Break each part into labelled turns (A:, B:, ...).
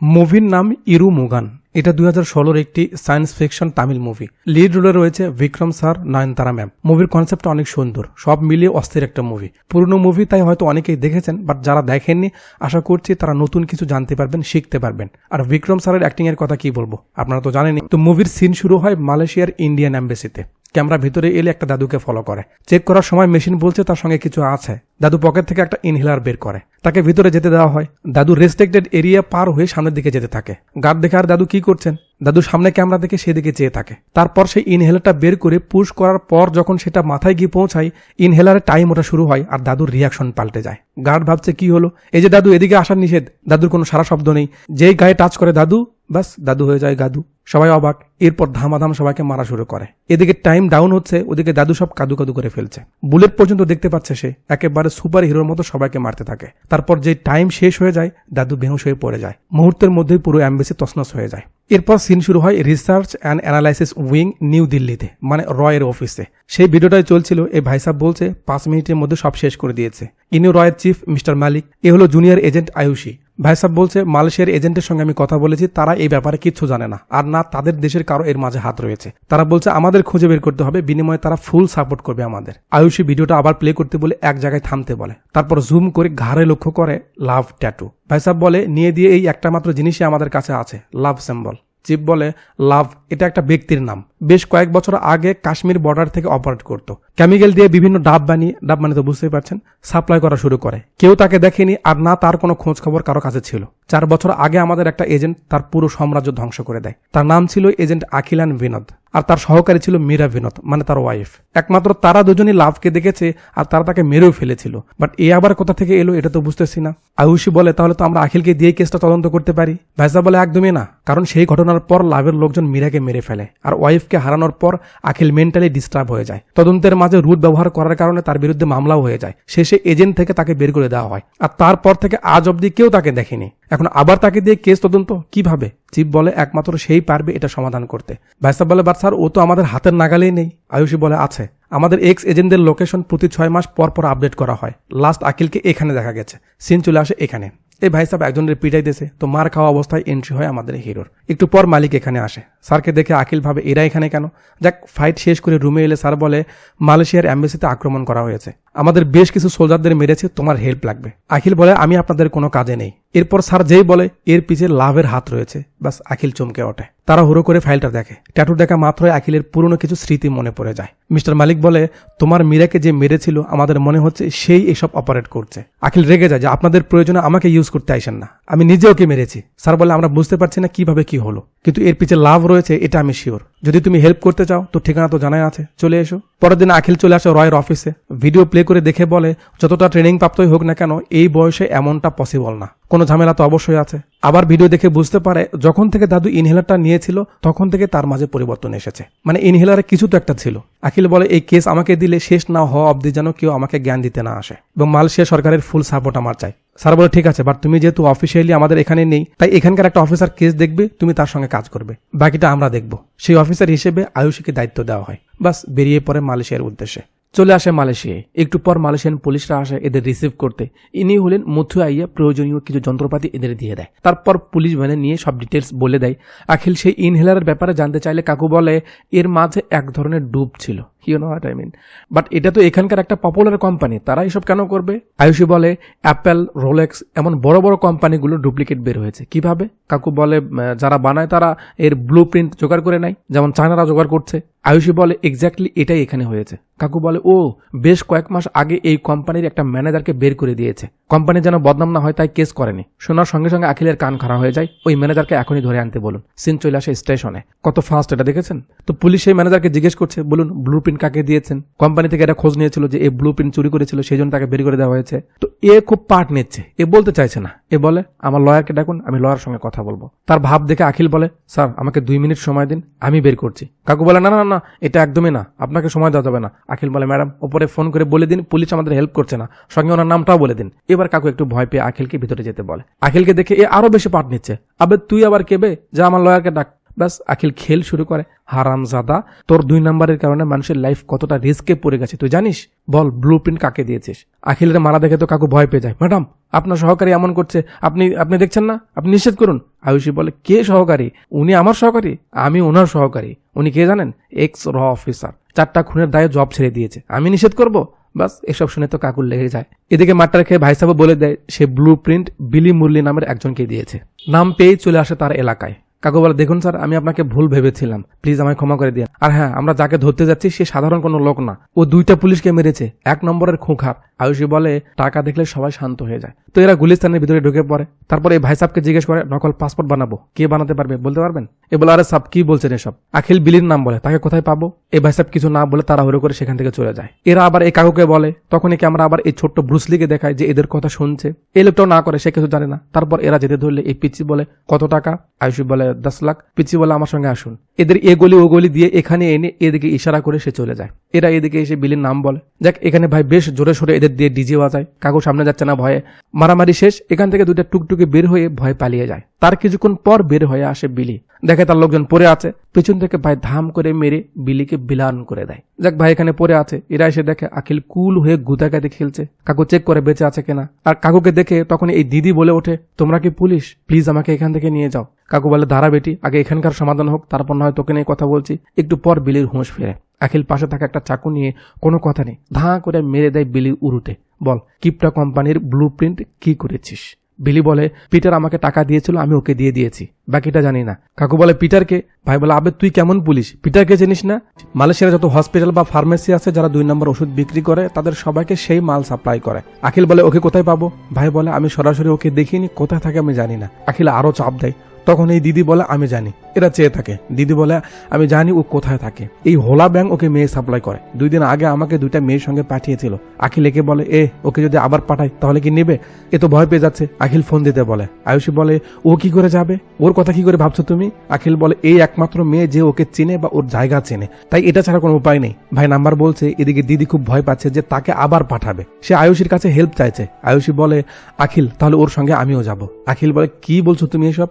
A: মুভির নাম ইরু মুগান। এটা দুই হাজার ষোলোর একটি science fiction Tamil movie. Lead রোলে রয়েছে বিক্রম স্যার, নয়নতারা ম্যাম। মুভির কনসেপ্টটা অনেক সুন্দর, সব মিলিয়ে অস্থির একটা মুভি। পুরনো মুভি তাই হয়তো অনেকেই দেখেছেন, বাট যারা দেখেননি, আশা করছি তারা নতুন কিছু জানতে পারবেন, শিখতে পারবেন। আর বিক্রম স্যারের অ্যাক্টিং এর কথা কি বলব? আপনারা তো জানেনই। তো মুভির সিন শুরু হয় মালয়েশিয়ার ইন্ডিয়ান অ্যাম্বাসিতে ক্যামেরা ভিতরে এলে একটা দাদুকে ফলো করে। চেক করার সময় মেশিন বলছে তার সঙ্গে কিছু আছে। দাদু পকেট থেকে একটা ইনহেলার বের করে। তাকে ভিতরে যেতে দেওয়া হয়। দাদু রেস্ট্রিক্টেড এরিয়া পার হয়ে সামনের দিকে যেতে থাকে। গার্ড দেখে আর দাদু কি করছেন? দাদু সামনে ক্যামেরা দেখে সেদিকে চেয়ে থাকে। তারপর সেই ইনহেলারটা বের করে পুশ করার পর যখন সেটা মাথায় গিয়ে পৌঁছায় ইনহেলারের টাইম ওটা শুরু হয় আর দাদুর রিয়াকশন পাল্টে যায়। গার্ড ভাবছে কি হলো? এই যে দাদু এদিকে আসার নিষেধ। দাদুর কোনো সারা শব্দ নেই। যেই গায়ে টাচ করে দাদু বাস, দাদু হয়ে যায় গাদু। সবাই অবাক। এরপর ধামাধাম সবাইকে মারা শুরু করে। এদিকে টাইম ডাউন হচ্ছে, ওদিকে দাদু সব কাদু কাদু করে ফেলছে। বুলেট পর্যন্ত দেখতে পাচ্ছে সে, একেবারে সুপার হিরোর মতো সবাইকে মারতে থাকে। তারপর যে টাইম শেষ হয়ে যায়, দাদু বেহুশ হয়ে পড়ে যায়। মুহূর্তের মধ্যেই পুরো অ্যাম্বাসি তছনছ হয়ে যায়। এরপর সিন শুরু হয় research and analysis wing new দিল্লিতে মানে রয়ের অফিসে সেই ভিডিওটাই চলছিল, এই ভাইসাব বলছে, পাঁচ মিনিটের মধ্যে সব শেষ করে দিয়েছে। ইনি রয়ের চিফ মিস্টার মালিক। এ হলো জুনিয়র এজেন্ট আয়ুষী। ভাইসাব বলছে, মালয়েশিয়ার এজেন্টের সঙ্গে আমি কথা বলেছি, তারা এই ব্যাপারে কিচ্ছু জানে না। আর না, তাদের দেশের কারও এর মাঝে হাত রয়েছে। তারা বলছে, আমাদের খুঁজে বের করতে হবে, বিনিময়ে তারা ফুল সাপোর্ট করবে আমাদের। আয়ুষী ভিডিওটা আবার প্লে করতে বলে এক জায়গায় থামতে বলে। তারপর জুম করে ঘাড়ে লক্ষ্য করে লাভ ট্যাটু ভাই সাহেব বলে, নিয়ে দিয়ে এই একটা মাত্র জিনিসই আমাদের কাছে আছে লাভ সিম্বল চিপ বলে লাভ এটা একটা ব্যক্তির নাম। বেশ কয়েক বছর আগে কাশ্মীর বর্ডার থেকে অপারেট করত। কেমিক্যাল দিয়ে বিভিন্ন ডাব বানিয়ে ডাব মানে তো বুঝতেই পারছেন সাপ্লাই করা শুরু করে। কেউ তাকে দেখেনি আর না তার কোনো খোঁজ খবর কারও কাছে ছিল। চার বছর আগে আমাদের একটা এজেন্ট তার পুরো সাম্রাজ্য ধ্বংস করে দেয়। তার নাম ছিল এজেন্ট আখিলান বিনোদ আর তার সহকারী ছিল মীরা বিনোদ মানে তার ওয়াইফ একমাত্র তারা দুজনই লাভকে দেখেছে আর তারা তাকে মেরেও ফেলেছিল। বাট এ আবার কোথা থেকে এলো এটা তো বুঝতেছি না। আয়ুষী বলে, তাহলে তো আমরা আখিলকে দিয়ে কেসটা তদন্ত করতে পারি। ভাইসা বলে, একদমই না। কারণ সেই ঘটনার পর লাভের লোকজন মীরাকে মেরে ফেলে। আর ওয়াইফকে হারানোর পর আখিল মেন্টালি ডিস্টার্ব হয়ে যায়। তদন্তের মাঝে রুট ব্যবহার করার কারণে তার বিরুদ্ধে মামলাও হয়ে যায়। শেষে এজেন্ট থেকে তাকে বের করে দেওয়া হয়। আর তারপর থেকে আজ অবধি কেউ তাকে দেখেনি। এখন আবার তাকে দিয়ে কেস তদন্ত কীভাবে? চিফ বলে, একমাত্র সেই পারবে এটা সমাধান করতে। ভাইসাব বলে বাট স্যার, ও তো আমাদের হাতের নাগালেই নেই। আয়ুষী বলে, আছে। আমাদের এক্স এজেন্টদের লোকেশন প্রতি ছয় মাস পর পর আপডেট করা হয়। লাস্ট আকিলকে এখানে দেখা গেছে। সিন চলে আসে এখানে। এই ভাই সাহেব একজনের পিটাই দিয়েছে তো মার খাওয়া অবস্থায় এন্ট্রি হয় আমাদের হিরোর। একটু পর মালিক এখানে আসে। স্যারকে দেখে আকিল ভাবে, এরা এখানে কেন? যাক ফাইট শেষ করে রুমে এলে স্যার বলে, মালয়েশিয়ার অ্যাম্বাসিতে আক্রমণ করা হয়েছে। আমাদের বেশ কিছু সোলজারদের মেরেছে, তোমার হেল্প লাগবে। আখিল বলে, আমি আপনাদের কোনো কাজে নেই। এরপর স্যার যেই বলে, এর পিছে লাভের হাত রয়েছে। বাস আখিল চমকে ওঠে। তারা হুড়ো করে ফাইলটা দেখে। ট্যাটু দেখা মাত্রই আখিলের পুরনো কিছু স্মৃতি মনে পড়ে যায়। মিস্টার মালিক বলে, তোমার মীরাকে যে মেরেছিল, আমাদের মনে হচ্ছে সেই এসব অপারেট করছে। আখিল রেগে যায় যে, আপনাদের প্রয়োজনে আমাকে ইউজ করতে আইসেন না। আমি নিজে ওকে মেরেছি। স্যার বলে আমরা বুঝতে পারছি না কীভাবে কি হলো। কিন্তু এর পিছে লাভ রয়েছে, এটা আমি শিওর যদি তুমি হেল্প করতে চাও, তো ঠিকানা তো জানাই আছে। চলে এসো। পরের দিন আখিল চলে আসে রয়ের অফিসে ভিডিও প্লে করে দেখে বলে, যতটা ট্রেনিং প্রাপ্তই হোক না কেন, এই বয়সে এমনটা পসিবল না। কোনো ঝামেলা তো অবশ্যই আছে। আবার ভিডিও দেখে বুঝতে পারে, যখন থেকে দাদু ইনহেলারটা নিয়েছিল, তখন থেকে তার মাঝে পরিবর্তন এসেছে। মানে ইনহেলারে কিছু তো একটা ছিল। আখিল বলে, এই কেস আমাকে দিলে শেষ না হওয়া অবধি যেন কেউ আমাকে জ্ঞান দিতে না আসে। এবং মালয়েশিয়া সরকারের ফুল সাপোর্ট আমার চাই। স্যার বলে, ঠিক আছে বাট তুমি যেহেতু অফিসিয়ালি আমাদের এখানে নেই, তাই এখানকার একটা অফিসার কেস দেখবে, তুমি তার সঙ্গে কাজ করবে। বাকিটা আমরা দেখব। সেই অফিসার হিসেবে আয়ুষীকে দায়িত্ব দেওয়া হয়। বাস, বেরিয়ে পড়ে মালয়েশিয়ার উদ্দেশ্যে। চলে আসে মালয়েশিয়ায়। একটু পর মালয়েশিয়ান পুলিশরা আসে এদের রিসিভ করতে। ইনি হলেন মথু আইয়া, প্রয়োজনীয় কিছু যন্ত্রপাতি এদের দিয়ে দেয়। তারপর পুলিশ ভ্যানে নিয়ে সব ডিটেলস বলে দেয়। আখিল সেই ইনহেলারের ব্যাপারে জানতে চাইলে কাকু বলে, এর মাঝে এক ধরনের ডুব ছিল। You know what I mean but এটা তো এখানকার একটা পপুলার কোম্পানি তারা এসব কেন করবে? আয়ুষী বলে অ্যাপেল রোলেক্স এমন বড় বড় কোম্পানিগুলো ডুপ্লিকেট বের হয়েছে। কীভাবে? কাকু বলে যারা বানায় তারা এর ব্লু প্রিন্ট জোগাড় করে নেয়। যেমন চায়নারা জোগাড় করছে। আয়ুষী বলে এক্স্যাক্টলি এটাই এখানে হয়েছে। কাকু বলে, ও, বেশ কয়েক মাস আগে এই কোম্পানির একটা ম্যানেজারকে বের করে দিয়েছে। কোম্পানি যেন বদনাম না হয়, তাই কেস করেনি। শোনার সঙ্গে সঙ্গে আখিলের কান খারাপ হয়ে যায়। ওই ম্যানেজারকে এখনই ধরে আনতে বলুন। সিন চলে আসে স্টেশনে। কত ফাস্ট এটা দেখেছেন? তো পুলিশ সেই ম্যানেজারকে জিজ্ঞেস করছে, বলুন ব্লু প্রিন্ট কাকে দিয়েছেন? কোম্পানি থেকে এটা খোঁজ নিয়েছিল যে এই ব্লু প্রিন্ট চুরি করেছিল, সেই জন্য তাকে বের করে দেওয়া হয়েছে। তো এ খুব পার্ট নিচ্ছে। এ বলতে চাইছে না। এ বলে, আমার লয়ারকে ডাকুন, আমি লয়ার সঙ্গে কথা বলব। তার ভাব দেখে আখিল বলে, স্যার, আমাকে দুই মিনিট সময় দিন, আমি বের করছি। কাকু বলে, না না না, এটা একদমই না, আপনাকে সময় দেওয়া যাবে না। আখিল বলে, ম্যাডাম, ওপরে ফোন করে বলে দিন, পুলিশ আমাদের হেল্প করছে না। সঙ্গে ওনার নামটাও বলে দিন। এবার কাকু একটু ভয় পেয়ে আখিলকে ভিতরে যেতে বলে। আখিলকে দেখে এ আরও বেশি পাঠ নিচ্ছে। আবে, তুই আবার কেবে? যা আমার লয়ারকে ডাক। ব্যাস, আখিল খেল শুরু করে। হারাম জাদা তোর দুই নাম্বারের কারণে মানুষের লাইফ কতটা রিস্কে পড়ে গেছে, তুই জানিস? বল ব্লু প্রিন্ট কাকে দিয়েছিস? আখিলের মারা দেখে তো কাকু ভয় পেয়ে যায়। ম্যাডাম, আপনার সহকারী এমন করছে। আপনি আপনি দেখছেন না? আপনি নিষেধ করুন। আয়ুষী বলে, কে সহকারী? উনি আমার সহকারী? আমি ওনার সহকারী। উনি কে জানেন? এক্স র অফিসার চারটা খুনের দায়ে জব ছেড়ে দিয়েছে। আমি নিষেধ করব? বাস, এসব শুনে তো কাকুর লেগে যায়। এদিকে মাঠটা রেখে ভাইসাবও বলে দেয়, সে ব্লু প্রিন্ট বিলি মুরলি নামের একজনকে দিয়েছে। নাম পেয়েই চলে আসে তার এলাকায়। কাকু বলে, দেখুন স্যার, আমি আপনাকে ভুল ভেবেছিলাম। প্লিজ আমায় ক্ষমা করে দিন আর হ্যাঁ আমরা যাকে ধরতে যাচ্ছি, সে সাধারণ কোনো লোক না। ও দুইটা পুলিশকে মেরেছে, এক নম্বরের খোঁখার। আয়ুষী বলে, টাকা দেখলে সবাই শান্ত হয়ে যায়। তো এরা গুলিস্তানের ভিতরে ঢুকে পড়ে। তারপরে এই ভাই সাহেবকে জিজ্ঞেস করে, নকল পাসপোর্ট বানাবো? কে বানাতে পারবে? বলতে পারবেন? এ বলে, আরে সাহেব, কি বলছেন এসব? আখিল বিলির নাম বলে, তাকে কোথায় পাবো? এই ভাই সাহেব কিছু না বলে তারা তাড়াহুড়ো করে সেখান থেকে চলে যায়। এরা আবার এই কাকুকে বলে, তখনই কি আমরা আবার এই ছোট্ট ব্রুসলিকে দেখাই যে এদের কথা শুনছে? এই লোকটাও না করে, সে কিছু জানে না। তারপর এরা যেতে ধরলে এই পিচি বলে, কত টাকা? আয়ুষী বলে দশ লাখ পিচি বলে আমার সঙ্গে আসুন। এদের এ গলি ও গলি দিয়ে এখানে এনে এদিকে ইশারা করে সে চলে যায়। এরা এদিকে এসে বিলির নাম বলে। যাক, এখানে ভাই বেশ জোরে সোরে এদের দিয়ে ডিজে বাজায়। কাকু সামনে যাচ্ছে না, ভয়ে মারামারি শেষ। এখান থেকে দুইটা টুকটুকে বের হয়ে ভয় পালিয়ে যায়। তার কিছুক্ষণ পর বের হয়ে আসে বিলি। দেখে তার লোকজন পড়ে আছে, পেছন থেকে ভাই ধাম করে মেরে বিলিকে বিলান করে দেয়। যাক ভাই এখানে পড়ে আছে, এরা এসে দেখে আখিল কুল হয়ে গুতাগাতি খেলছে, কাকু চেক করে বেঁচে আছে কিনা। আর কাকুকে দেখে তখন এই দিদি বলে ওঠে, তোমরা কি পুলিশ? প্লিজ আমাকে এখান থেকে নিয়ে যাও। কাকু বলে, দাঁড়া বেটি, আগে এখানকার সমাধান হোক, তারপর নয় তোকে নিয়ে কথা বলছি। একটু পর বিলির হুঁশ ফেরে। আখিল পাশে থাকা একটা চাকু নিয়ে কোনো কথা নেই, ধাঁ করে মেরে দেয় বিলির উরুটে বল, কিপটা কোম্পানির ব্লু প্রিন্ট কি করেছিস? বিলি বলে, পিটার আমাকে টাকা দিয়েছিল, আমি ওকে দিয়ে দিয়েছি। বাকিটা জানি না। কাকু বলে, পিটারকে? ভাই বলে, আবে, তুই কেমন পুলিশ? পিটারকে জানিস না? মালয়েশিয়ার যত হসপিটাল বা ফার্মেসি আছে, যারা দুই নম্বর ওষুধ বিক্রি করে, তাদের সবাইকে সেই মাল সাপ্লাই করে। আখিল বলে, ওকে কোথায় পাবো? ভাই বলে, আমি সরাসরি ওকে দেখিনি, কোথায় থাকে আমি জানি না। আখিল আরও চাপ দেয় তখন এই দিদি বলে, আমি জানি, এরা চেয়ে থাকে। দিদি বলে, আমি জানি ও কোথায় থাকে। এই হোলা ব্যাংক ওকে মেয়ে সাপ্লাই করে। দুই দিন আগে আমাকে দুইটা মেয়ের সঙ্গে পাঠিয়েছিল। আখিল একে বলে, এ, ওকে যদি আবার পাঠাই, তাহলে কি নেবে? এ তো ভয় পেয়ে যাচ্ছে। আখিল ফোন দিতে বলে। আয়ুষী বলে, ও কি করে যাবে? ওর কথা কি করে ভাবছ তুমি? আখিল বলে, এই একমাত্র মেয়ে যে ওকে চেনে বা ওর জায়গা চেনে। তাই এটা ছাড়া কোনো উপায় নেই। ভাই নাম্বার বলছে, এদিকে দিদি খুব ভয় পাচ্ছে যে তাকে আবার পাঠাবে। সে আয়ুষীর কাছে হেল্প চাইছে। আয়ুষী বলে, আখিল, তাহলে ওর সঙ্গে আমিও যাব। আখিল বলে, কি বলছো তুমি এসব?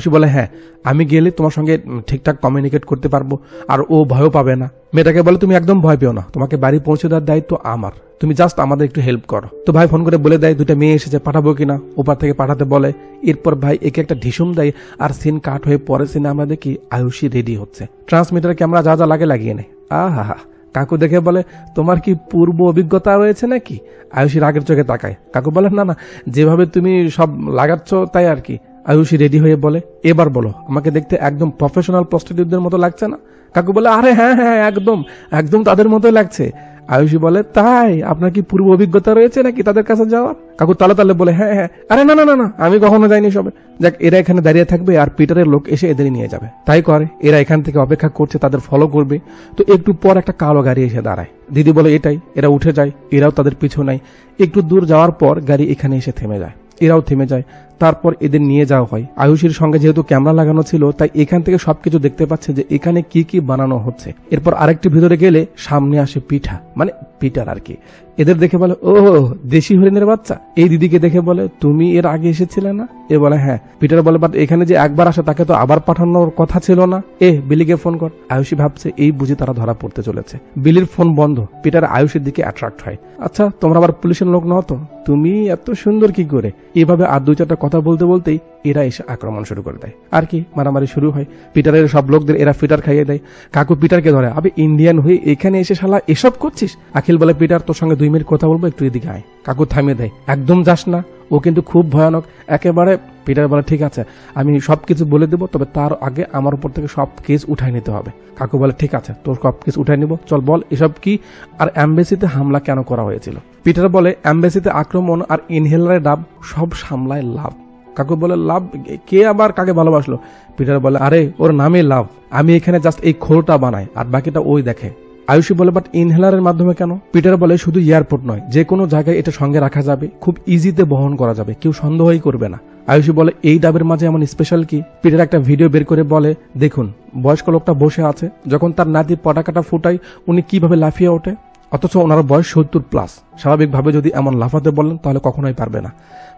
A: আয়ুষী বলে হ্যাঁ আমি গেলে তোমার সঙ্গে ঠিকঠাক কমিউনিকেট করতে পারব, আর ও ভয়ও পাবে না। মেয়েটাকে বলে, তুমি একদম ভয় পেও না, তোমাকে বাড়ি পৌঁছে দেওয়ার দায়িত্ব আমার। তুমি জাস্ট আমাদের একটু হেল্প করো। তো ভাই ফোন করে বলে দেয় দুটা মেয়ে এসেছে, পাঠাবো কিনা? ওপার থেকে পাঠাতে বলে, এরপর ভাই একে একটা ঢিসুম দেয়, আর সিন কাট হয়ে পরে সিনে আমরা দেখি আয়ুষী রেডি হচ্ছে। ট্রান্সমিটার ক্যামেরা যা যা লাগে লাগিয়ে নেয়। আহা হা কাকু দেখে বলে, তোমার কি পূর্ব অভিজ্ঞতা রয়েছে নাকি? আয়ুষীর আগের চোখে তাকায়। কাকু বলে, না না, যেভাবে তুমি সব লাগাচ্ছ তাই আর কি। আয়ুষী রেডি হয়ে বলে, এবার বলো, আমাকে দেখতে একদম প্রফেশনাল প্রস্টিটিউটদের মতো লাগছে না? কাকু বলে, আরে হ্যাঁ হ্যাঁ একদম একদম তাদের মতোই লাগছে। আয়ুষী বলে, তাই? আপনার কি পূর্ব অভিজ্ঞতা রয়েছে নাকি তাদের কাছে যাওয়ার? কাকু তালে তালে বলে হ্যাঁ হ্যাঁ আরে না না না না, আমি কখনো যাইনি সবে। যাক, এরা এখানে দাঁড়িয়ে থাকবে আর পিটারের লোক এসে এদের নিয়ে যাবে। তাই করে, এরা এখান থেকে অপেক্ষা করছে, তাদের ফলো করবে। তো একটু পর একটা কালো গাড়ি এসে দাঁড়ায়। দিদি বলে, এটাই, এরা উঠে যায়, এরাও তাদের পিছু নাই একটু দূর যাওয়ার পর গাড়ি এখানে এসে থেমে যায়। এরাও থেমে যায়। তারপর এদের নিয়ে যাওয়া হয়। আয়ুষের সঙ্গে যেহেতু ক্যামেরা লাগানো ছিল, তাই এখান থেকে সবকিছু দেখতে পাচ্ছে যে এখানে কি কি বানানো হচ্ছে। এরপর আরেকটি ভিতরে গেলে সামনে আসে পিঠা মানে পিঠার আর কি। এদের দেখে বলে ও দেশি হরিণের বাচ্চা? এই দিদিকে দেখে বলে, তুমি এর আগে এসেছিলে না? এ বলে হ্যাঁ। পিটার বলে, বাট এখানে যে একবার আসে, তাকে তো আবার পাঠানোর কথা ছিল না। এ, বিলিকে ফোন কর। আয়ুষী ভাবছে, এই বুঝে তারা ধরা পড়তে চলেছে। বিলির ফোন বন্ধ। পিটার আয়ুষের দিকে অ্যাট্রাক্ট হয়। আচ্ছা তোমরা আবার পুলিশের লোক নও তো? তুমি এত সুন্দর কি করে? এভাবে আর দুই চারটা কথা বলতে বলতেই এরা এসে আক্রমণ শুরু করে দেয়। আর কি, মারামারি শুরু হয়। পিটারের সব লোকদের এরা ফিটার খাইয়ে দেয়। কাকু পিটারকে ধরে, আবে ইন্ডিয়ান হয়ে এখানে এসে শালা এসব করছিস? আখিল বলে, পিটার, তোর সঙ্গে দুই মিনিট কথা বলব, একটু এদিকে আয়। কাকু থামিয়ে দেয় একদম যাস না। ও কিন্তু খুব ভয়ানক। একেবারে, পিটার বলে, ঠিক আছে, আমি সব কিছু বলে দেবো, তবে তার আগে আমার উপর থেকে সব কেস উঠাই নিতে হবে। কাকু বলে, ঠিক আছে, তোর সব কেস উঠাই নিব। চল বল, এসব কি? আর অ্যাম্বাসিতে হামলা কেন করা হয়েছিল? পিটার বলে, অ্যাম্বাসিতে আক্রমণ আর ইনহেলারের ডাব সব সামলায় লাভ। কাকু বলে, লাভ? কে আবার কাকে ভালোবাসলো? পিটার বলে, আরে, ওর নামে লাভ। আমি এখানে জাস্ট এই খোলটা বানাই, আর বাকিটা ওই দেখে। আয়ুষী বলে বাট ইনহেলারের মাধ্যমে কেন? পিটার বলে, শুধু এয়ারপোর্ট নয়, যে কোনো জায়গায় এটা সঙ্গে রাখা যাবে, খুব ইজিতে বহন করা যাবে, কেউ সন্দেহই করবে না। আয়ুষী বলে, এই ডাবের মাঝে এমন স্পেশাল কি? পিটার একটা ভিডিও বের করে বলে, দেখুন, বয়স্ক লোকটা বসে আছে, যখন তার নাতি পটাকাটা ফুটাই উনি কীভাবে লাফিয়ে ওঠে? অথচ ওনার বয়স সত্তর প্লাস স্বাভাবিকভাবে যদি এমন লাফাতে বলেন, তাহলে কখনোই পারবে না।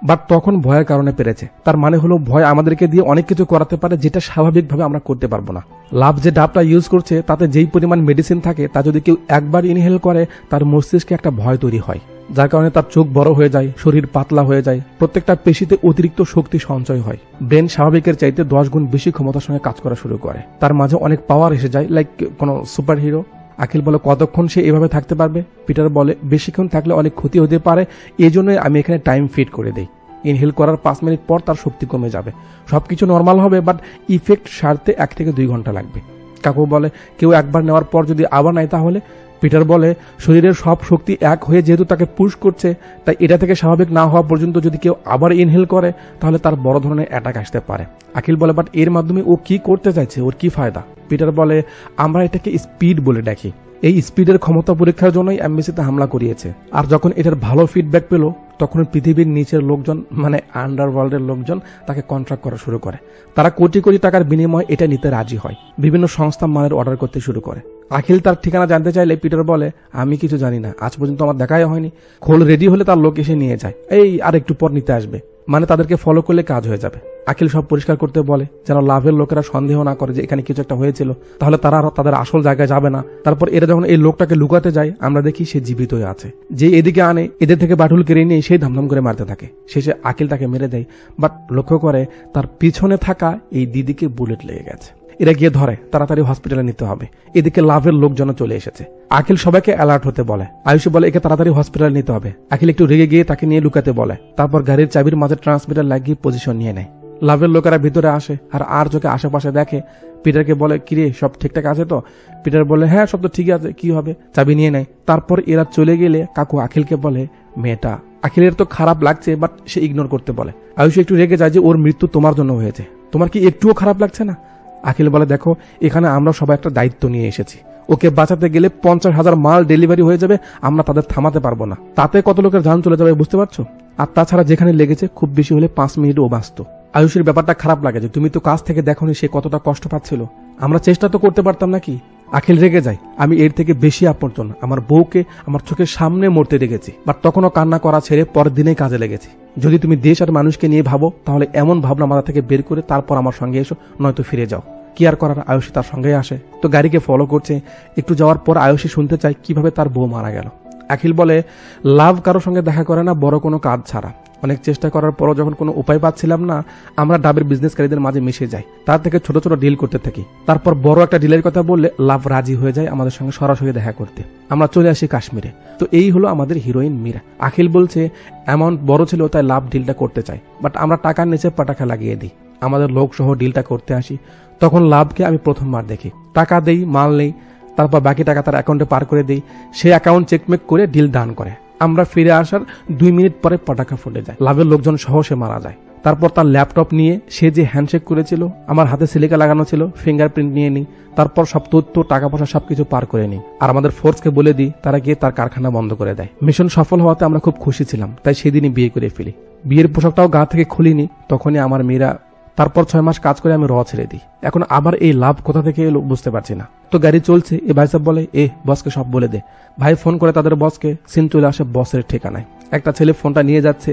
A: বাট তখন ভয়ের কারণে পেরেছে। তার মানে হলো, ভয় আমাদেরকে দিয়ে অনেক কিছু করাতে পারে যেটা স্বাভাবিকভাবে আমরা করতে পারব না। লাভ যে ডাবটা ইউজ করছে, তাতে যেই পরিমাণ মেডিসিন থাকে, তা যদি কেউ একবার ইনহেল করে, তার মস্তিষ্কে একটা ভয় তৈরি হয়। যার কারণে তার চোখ বড় হয়ে যায়, শরীর পাতলা হয়ে যায়, প্রত্যেকটা পেশিতে অতিরিক্ত শক্তি সঞ্চয় হয়। ব্রেন স্বাভাবিকের চাইতে দশ গুণ বেশি ক্ষমতার সঙ্গে কাজ করা শুরু করে। তার মাঝে অনেক পাওয়ার এসে যায় লাইক কোনো সুপার হিরো আখিল বলে, কতক্ষণ সে এভাবে থাকতে পারবে? পিটার বলে বেশিক্ষণ থাকলে অনেক ক্ষতি হতে পারে এই জন্যই আমি এখানে টাইম ফিট করে দিই। ইনহেল করার পাঁচ মিনিট পর তার শক্তি কমে যাবে। সব কিছু নর্মাল হবে বাট ইফেক্ট সারতে এক থেকে দুই ঘণ্টা লাগবে। কাকু বলে, কেউ একবার নেওয়ার পর যদি আবার নেয় তাহলে? পিটার বলে, শরীরের সব শক্তি এক হয়ে যেহেতু তাকে পুশ করছে, তাই এটা থেকে স্বাভাবিক না হওয়া পর্যন্ত যদি কেউ আবার ইনহেল করে, তাহলে তার বড় ধরনের অ্যাটাক আসতে পারে। আখিল বলে বাট এর মাধ্যমে ও কি করতে চাইছে? ওর কি ফায়দা? পিটার বলে, আমরা এটাকে স্পিড বলে ডাকি। এই স্পিডের ক্ষমতা পরীক্ষার জন্যই এমবিসিতে হামলা করিয়েছে। আর যখন এটার ভালো ফিডব্যাক পেল, তখন পৃথিবীর নিচের লোকজন মানে আন্ডারওয়ার্ল্ডের লোকজন, তাকে কন্ট্রাক্ট করা শুরু করে। তারা কোটি কোটি টাকার বিনিময়ে এটা নিতে রাজি হয়। বিভিন্ন সংস্থা মালের অর্ডার করতে শুরু করে। আখিল তার ঠিকানা জানতে চাইলে পিটার বলে, আমি কিছু জানি না। আজ পর্যন্ত আমার দেখাই হয়নি। খোল রেডি হলে তার লোক এসে নিয়ে যায়। এই আর একটু পর নিতে আসবে। মানে তাদেরকে ফলো করলে কাজ হয়ে যাবে। আখিল সব পরিষ্কার করতে বলে, যেন লাভের লোকেরা সন্দেহ না করে যে এখানে কিছু একটা হয়েছিল, তাহলে তারা তাদের আসল জায়গায় যাবে না। তারপর এরা যখন এই লোকটাকে লুকাতে যায়, আমরা দেখি সে জীবিত আছে। যে এদিকে আনে, এদের থেকে বাটুল কেড়ে নিয়ে সেই ধামধাম করে মারতে থাকে। শেষে আখিল তাকে মেরে দেয় বাট লক্ষ্য করে তার পিছনে থাকা এই দিদিকে বুলেট লেগে গেছে। এরা গিয়ে ধরে, তাড়াতাড়ি হসপিটালে নিতে হবে। এদিকে লাভের লোকজন চলে এসেছে। আখিল সবাইকে অ্যালার্ট হতে বলে। আয়ুষ বলে, একে তাড়াতাড়ি হসপিটালে নিতে হবে। আখিল একটু রেগে গিয়ে তাকে নিয়ে লুকাতে বলে। তারপর গাড়ির চাবির মাঝে ট্রান্সমিটার লাগিয়ে পজিশন নিয়ে নেয়। লাভের লোকেরা ভিতরে আসে আর আর চোখে আশেপাশে দেখে। পিটারকে বলে, কিরে, সব ঠিকঠাক আছে তো? পিটার বলে হ্যাঁ সব তো ঠিক আছে, কি হবে? চাবি নিয়ে নেয়। তারপর এরা চলে গেলে কাকু আখিলকে বলে, মেয়েটা। আখিলের তো খারাপ লাগছে বাট সে ইগনোর করতে বলে। আয়ুষ একটু রেগে যায় যে, ওর মৃত্যু তোমার জন্য হয়েছে। তোমার কি একটুও খারাপ লাগছে না? আখিল বলে, দেখো, এখানে আমরা সবাই একটা দায়িত্ব নিয়ে এসেছি। ওকে বাঁচাতে গেলে পঞ্চাশ হাজার মাল ডেলিভারি হয়ে যাবে, আমরা তাদের থামাতে পারব না। তাতে কত লোকের ধান চলে যাবে, বুঝতে পারছ? আর তাছাড়া যেখানে লেগেছে, খুব বেশি হলে পাঁচ মিনিট ও বাঁচত। আয়ুষের ব্যাপারটা খারাপ লাগে যে, তুমি তো কাজ থেকে দেখো সে কতটা কষ্ট পাচ্ছিল। আমরা চেষ্টা তো করতে পারতাম নাকি? আখিল রেগে যায়। আমি এর থেকে বেশি আপন আমার বউকে আমার চোখের সামনে মরতে দেখেছি। বাট তখনও কান্না করা ছেড়ে পরের দিনে কাজে লেগেছি। যদি তুমি দেশ আর মানুষকে নিয়ে ভাবো, তাহলে এমন ভাবনা মাথা থেকে বের করে তারপর আমার সঙ্গে এসো, নয়তো ফিরে যাও। কি আর করার, আয়ুষী তার সঙ্গে আসে। তো গাড়িকে ফলো করছে। একটু যাওয়ার পর আয়ুষী শুনতে চায় কীভাবে তার বউ মারা গেল। আখিল বলে, লাভ কারোর সঙ্গে দেখা করে না, বড় কোনো কাজ ছাড়া। অনেক চেষ্টা করার পরও যখন কোনো উপায় পাচ্ছিলাম না, আমরা ডাবের বিজনেসকারীদের মাঝে মিশে যাই। তার থেকে ছোট ছোট ডিল করতে থাকি। তারপর বড় একটা ডিলের কথা বললে লাভ রাজি হয়ে যায় আমাদের সঙ্গে সরাসরি দেখা করতে। আমরা চলে আসি কাশ্মীরে। তো এই হলো আমাদের হিরোইন মীরা। আখিল বলছে অ্যামাউন্ট বড় ছিল তাই লাভ ডিলটা করতে চাই বাট আমরা টাকার নিচে পাটাকা লাগিয়ে দিই। আমাদের লোক সহ ডিলটা করতে আসি। তখন লাভকে আমি প্রথমবার দেখি। টাকা দেই, মাল নেই। তারপর বাকি টাকা তার অ্যাকাউন্টে পার করে দিই। সে অ্যাকাউন্ট চেকমেক করে ডিল দান করে। আমরা ফিরে আসার দুই মিনিট পরে পটাকা ফুটে যায়। লাভের লোকজন সহ সে মারা যায়। তারপর তার ল্যাপটপ নিয়ে সে যে হ্যান্ডশেক করেছিল, আমার হাতে সিলিকা লাগানো ছিল, ফিঙ্গারপ্রিন্ট নিয়ে নিই, তারপর সব তথ্য টাকা পয়সা সবকিছু পার করে নিই। আর আমাদের ফোর্সকে বলে দিই, তারা গিয়ে তার কারখানা বন্ধ করে দেয়। মিশন সফল হওয়াতে আমরা খুব খুশি ছিলাম, তাই সেদিনই বিয়ে করে ফেলি। বিয়ের পোশাকটাও গা থেকে খুলিনি, তখনই আমার মেয়েরা তারপর ছয় মাস কাজ করে আমি র ছেড়ে দিই। এখন আবার এই লাভ কোথা থেকে এলো বুঝতে পারছি না। তো গাড়ি চলছে, এ ভাই সাহেব বলে এ বসকে সব বলে দে। ভাই ফোন করে তাদের বসকে, সিন চলে আসে বসের ঠিকানায়। একটা ছেলে ফোনটা নিয়ে যাচ্ছে,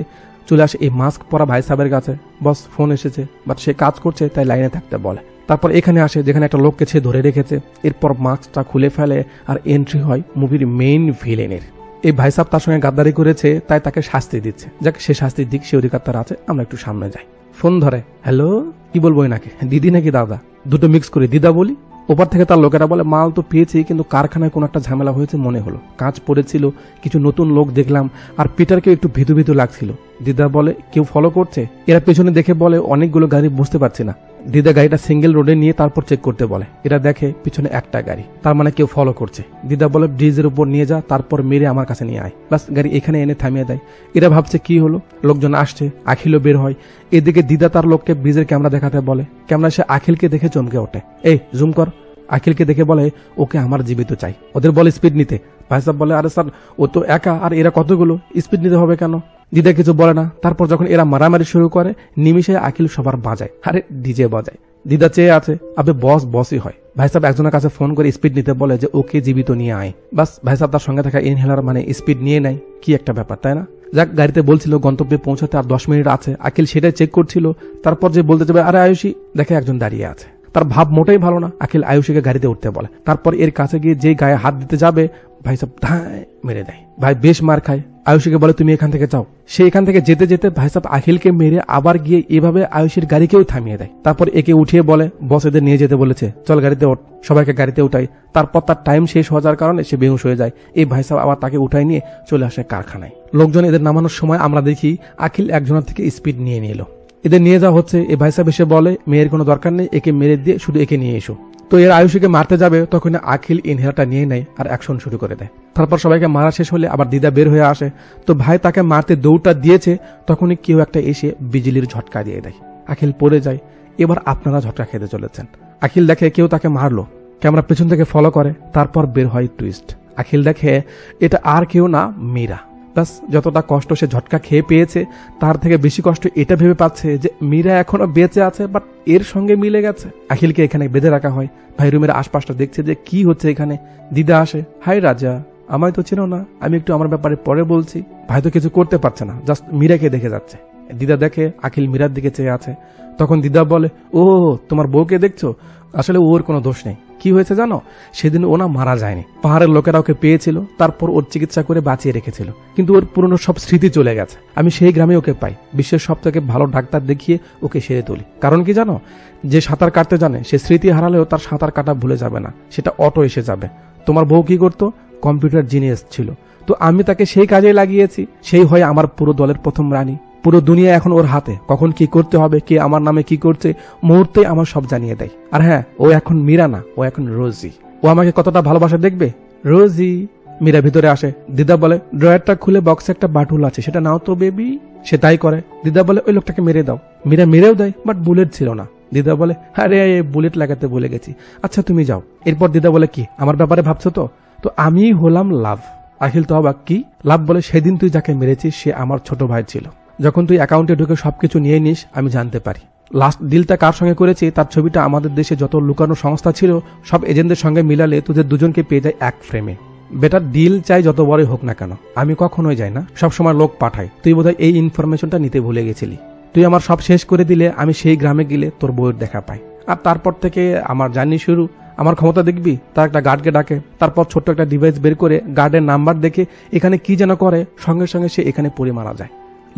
A: চলে আসে এই মাস্ক পরা ভাই সাহেবের কাছে। বস ফোন এসেছে, বাট সে কাজ করছে, তাই লাইনে থাকতে বলে। তারপর এখানে আসে, যেখানে একটা লোককে সে ধরে রেখেছে। এরপর মাস্কটা খুলে ফেলে আর এন্ট্রি হয় মুভির মেইন ভিলেনের এই ভাই সাহেব তার সঙ্গে গাদ্দারি করেছে, তাই তাকে শাস্তি দিচ্ছে। যাকে, সে শাস্তির দিক, সে অধিকার তার আছে, আমরা একটু সামনে যাই। ফোন ধরে, হ্যালো, কি বলব নাকি দিদি নাকি দাদা? দুটো মিক্স করে, দিদা বলি? ওপার থেকে তার লোকেরা বলে, মাল তো পেয়েছি, কিন্তু কারখানায় কোনো একটা ঝামেলা হয়েছে মনে হলো। কাজ পড়েছিল, কিছু নতুন লোক দেখলাম, আর পিটারকে একটু ভীতু ভীতু লাগছিল। দিদা বলে, কেউ ফলো করছে? এরা পেছনে দেখে বলে, অনেকগুলো গাড়ি বুঝতে পারছি না। দিদা গাড়িটা সিঙ্গেল রোডে নিয়ে তারপর চেক করতে বলে। এরা দেখে পিছনে একটা গাড়ি। তার মানে কেউ ফলো করছে। দিদা বলে ব্রিজের উপর নিয়ে যা, তারপর মেরে আমার কাছে নিয়ে আয়। বাস গাড়ি এখানে এনে থামিয়ে দেয়। এরা ভাবছে, কি হলো? লোকজন আসছে, আখিলও বের হয়। এদিকে দিদা তার লোককে ব্রিজের ক্যামেরা দেখাতে বলে। ক্যামেরা সে আখিলকে দেখে চমকে ওঠে। এই জুম কর। আখিলকে দেখে বলে, ওকে আমার জীবিত চাই। ওদের বলে স্পিড নিতে। ভাই সাহেব বলে, আরে স্যার, ও তো একা, আর এরা কতগুলো? স্পিড নিতে হবে কেন? দিদা কিছু বলে না। তারপর যখন এরা মারামারি শুরু করে নিমিশে আখিল সবার বাজায়। আরে, ডিজে বাজায়। দিদা চেয়ে আছে, আবে বস, বসই হয়। ভাই সাহেব একজনের কাছে ফোন করে স্পিড নিতে বলে যে, ওকে জীবিত নিয়ে আয়। বাস ভাই সাহেব তার সঙ্গে থাকা ইনহেলার মানে স্পিড নিয়ে নেয়। কি একটা ব্যাপার, তাই না? যাক, গাড়িতে বলছিল, গন্তব্যে পৌঁছাতে আর দশ মিনিট আছে। আখিল সেটাই চেক করছিল। তারপর যে বলতে যাবে, আরে আয়ুষী, দেখে একজন দাঁড়িয়ে আছে। তার ভাব মোটেই ভালো না। আখিল আয়ুষীকে গাড়িতে উঠতে বলে। তারপর এর কাছে গিয়ে যে গায়ে হাত দিতে যাবে ভাই, সব ধায় মেরে দেয়। ভাই, বেশ মার খায়। আয়ুষীকে বলে, তুমি এখান থেকে যাও। সে এখান থেকে যেতে যেতে, ভাই ভাইসাব আখিলকে মেরে আবার গিয়ে এভাবে আয়ুষীর গাড়িকেও থামিয়ে দেয়। তারপর একে উঠিয়ে বলে বস এদের নিয়ে যেতে বলেছে। চল গাড়িতে ওঠ। সবাইকে গাড়িতে উঠাই। তারপর তার টাইম শেষ হওয়ার যার কারণে সে বেহুশ হয়ে যায়। এই ভাইসাব আবার তাকে উঠাই নিয়ে চলে আসে কারখানায়। লোকজন এদের নামানোর সময় আমরা দেখি, আখিল একজনের থেকে স্পিড নিয়ে নিল। এদের নিয়ে যাওয়া হচ্ছে। এই ভাইসাব এসে বলে, মেয়ের কোনো দরকার নেই। একে মেরে দিয়ে শুধু একে নিয়ে এসো। তো এর আয়ুষীকে মারতে যাবে তখন আখিল ইনহেলারটা নিয়ে নেয় আর অ্যাকশন শুরু করে দেয়। তারপর সবাইকে মারা শেষ হলে আবার দিদা বের হয়ে আসে। তো ভাই তাকে মারতে দৌড়টা দিয়েছে, তখনই কেউ একটা এসে বিজলির ঝটকা দিয়ে দেয়। আখিল পড়ে যায়। এবার আপনারা ঝটকা খেতে চলেছেন। আখিল দেখে কেউ তাকে মারলো। ক্যামেরা পেছন থেকে ফলো করে, তারপর বের হয় টুইস্ট আখিল দেখে এটা আর কেউ না, মীরা। ব্যাস, যতটা কষ্ট সে ঝটকা খেয়ে পেয়েছে, তার থেকে বেশি কষ্ট এটা ভেবে পাচ্ছে যে মীরা এখনও বেঁচে আছে বাট এর সঙ্গে মিলে গেছে। আখিলকে এখানে বেঁধে রাখা হয়। ভাই রুমের আশপাশটা দেখছে যে কি হচ্ছে এখানে। দিদা আসে, হাই রাজা, আমায় তো চেনো না, আমি একটু আমার ব্যাপারে পরে বলছি। ভাই তো কিছু করতে পারছে না জাস্ট মীরাকে দেখে যাচ্ছে। দিদা দেখে আখিল মীরার দিকে চেয়ে আছে। তখন দিদা বলে ও তোমার বউকে দেখছ? আসলে ওর কোনো দোষ নেই। কি হয়েছে জানো? সেদিন ও না মারা যায়নি। পাহাড়ের লোকেরা ওকে পেয়েছিল, তারপর ওর চিকিৎসা করে বাঁচিয়ে রেখেছিল। কিন্তু ওর পুরনো সব স্মৃতি চলে গেছে। আমি সেই গ্রামে ওকে পাই। বিশ্বের সব থেকে ভালো ডাক্তার দেখিয়ে ওকে সেরে তুলি। কারণ কি জানো? যে সাঁতার কাটতে জানে, সে স্মৃতি হারালেও তার সাঁতার কাটা ভুলে যাবে না। সেটা অটো এসে যাবে। তোমার বউ কি করতো? কম্পিউটার জিনিয়াস ছিল। তো আমি তাকে সেই কাজে লাগিয়েছি। সেই হয় আমার পুরো দলের প্রথম রানী। পুরো দুনিয়া এখন ওর হাতে। কখন কি করতে হবে, কে আমার নামে কি করছে মুহূর্তে আমার সব জানিয়ে দেয়। আর হ্যাঁ ও এখন মীরা না ও এখন রোজি। ও আমাকে কতটা ভালোবাসা দেখবে? রোজি। মীরা ভিতরে আসে। দিদা বলে, ড্রয়ারটা খুলে বক্সে একটা বাটুল আছে, সেটা নাও তো বেবি সে তাই করে। দিদা বলে, ওই লোকটাকে মেরে দাও। মীরা মেরেও দেয় বাট বুলেট ছিল না। দিদা বলে, আরে বুলেট লাগাতে ভুলে গেছি। আচ্ছা তুমি যাও। এরপর দিদা বলে, কি, আমার ব্যাপারে ভাবছ তো? তো আমি হলাম লাভ। আখিল তো কি? লাভ বলে, সেদিন তুই যাকে মেরেছিস, সে আমার ছোট ভাই ছিল। যখন তুই অ্যাকাউন্টে ঢুকে সবকিছু নিয়ে নিস, আমি জানতে পারি। লাস্ট ডিলটা কার সঙ্গে করেছি, তার ছবিটা আমাদের দেশে যত লুকানো সংস্থা ছিল, সব এজেন্টদের সঙ্গে মিলালে তোদের দুজনকে পেয়ে যায় এক ফ্রেমে বেটার ডিল চাই যত বড়ই হোক না কেন, আমি কখনোই যাই না, সবসময় লোক পাঠাই। তুই বোধহয় এই ইনফরমেশনটা নিতে ভুলে গেছিলি। তুই আমার সব শেষ করে দিলে, আমি সেই গ্রামে গেলে তোর বউয়ের দেখা পাই। আর তারপর থেকে আমার জার্নি শুরু, আমার ক্ষমতা দেখবি? তার একটা গার্ডকে ডাকে, তারপর ছোট্ট একটা ডিভাইস বের করে গার্ডের নাম্বার দেখে এখানে কি যেন করে, সঙ্গে সঙ্গে সে এখানে পড়ে মারা যায়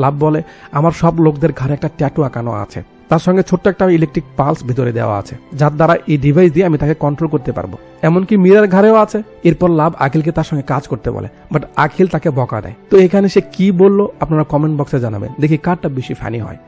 A: লাভ বলে, আমার সব লোকদের ঘাড়ে একটা ট্যাটু আঁকানো আছে। তার সঙ্গে ছোট্ট একটা ইলেকট্রিক পালস ভিতরে দেওয়া আছে, যার দ্বারা এই ডিভাইস দিয়ে আমি তাকে কন্ট্রোল করতে পারব। এমনকি মিরার ঘাড়েও আছে। এরপর লাভ আখিলকে তার সঙ্গে কাজ করতে বলে বাট আখিল তাকে বকা দেয়। তো এখানে সে কি বলল, আপনারা কমেন্ট বক্সে জানাবেন। দেখি কারটা বেশি ফ্যানি হয়।